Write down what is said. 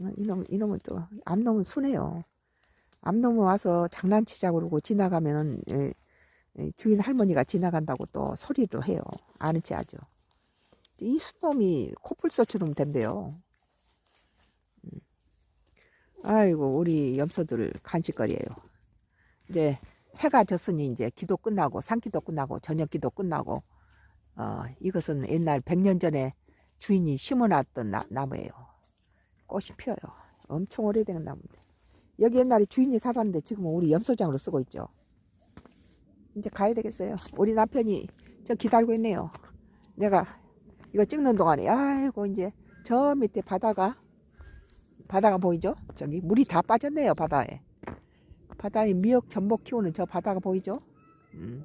어, 이놈, 이놈은 또, 암놈은 순해요. 암놈은 와서 장난치자고 그러고 지나가면은, 예, 예, 주인 할머니가 지나간다고 또 소리를 해요. 아는 체 하죠. 이 순놈이 코뿔소처럼 된대요. 음. 아이고, 우리 염소들 간식거리예요. 이제 해가 졌으니 이제 기도 끝나고, 산기도 끝나고, 저녁 기도 끝나고, 어, 이것은 옛날 100년 전에 주인이 심어놨던 나, 나무예요. 꽃이 피어요. 엄청 오래된 나무인데. 여기 옛날에 주인이 살았는데 지금은 우리 염소장으로 쓰고 있죠. 이제 가야 되겠어요. 우리 남편이 저 기다리고 있네요. 내가 이거 찍는 동안에 아이고 이제 저 밑에 바다가 바다가 보이죠? 저기 물이 다 빠졌네요 바다에. 바다에 미역 전복 키우는 저 바다가 보이죠? 음.